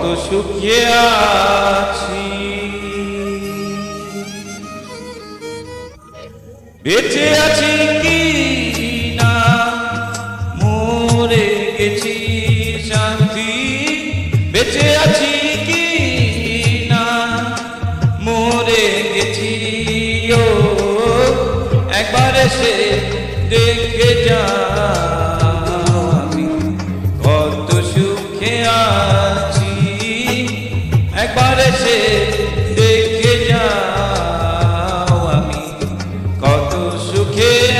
কত সুখে আছি। বেঁচে আছি কি না? মরে গেছি শান্তি। বেঁচে আছি কি না? মরে গেছি, ও। একবার এসে দেখে যা। gaúcho que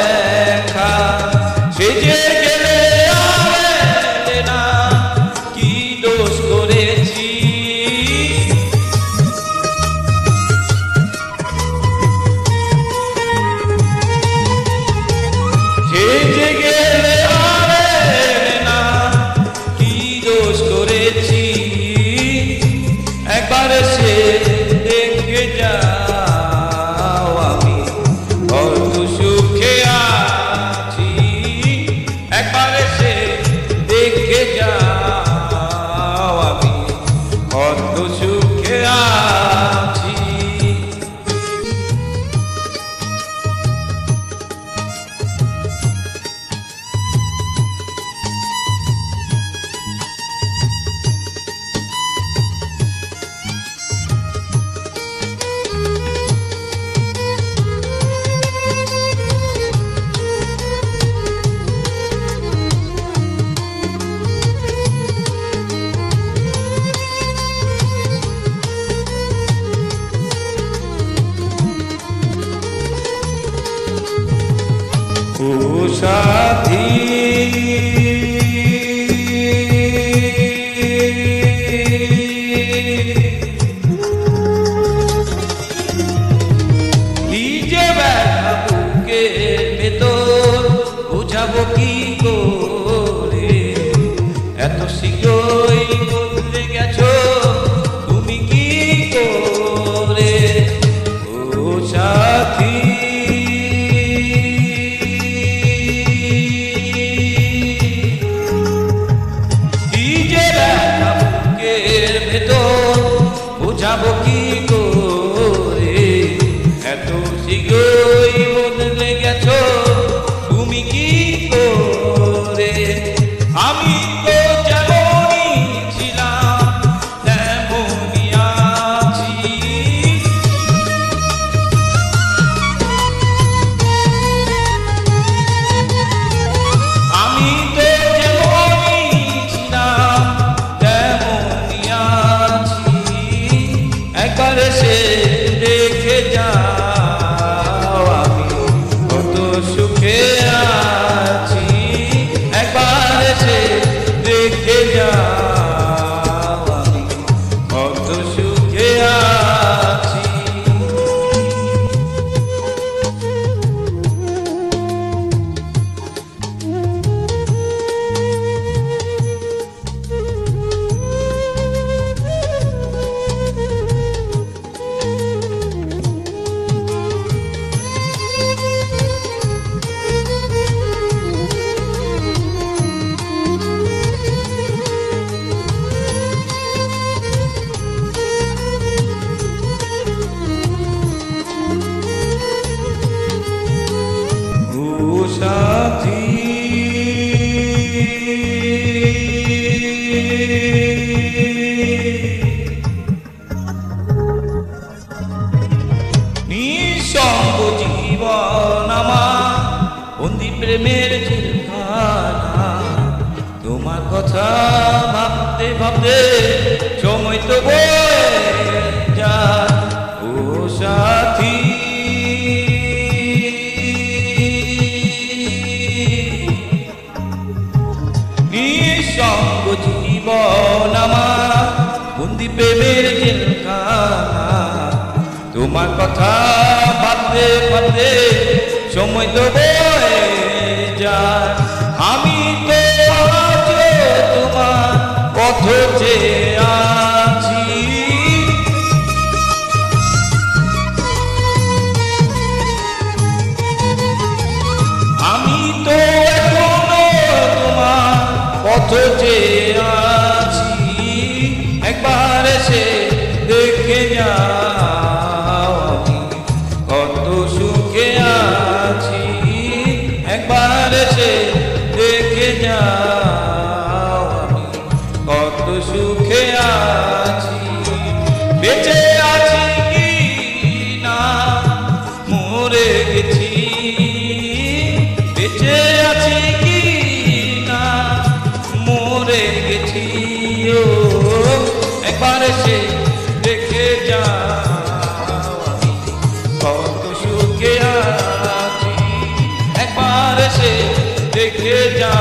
prometi. সাধী প্রেমের জেলখানা তোমার কথা ভাবতে ভাবতে সময় তো ও সাথী। প্রেমের তোমার কথা ভাবতে ভাবতে সময় তো বয়ে আমি তো তোমার পথ চেয়ে আছি। আমি তো এখনও তোমার পথ চেয়ে আছি। একবার এসে দেখে যাও আমি। কত সুখে আছি, বেঁচে আছি কি না? মরে গেছি, বেঁচে দেখে যা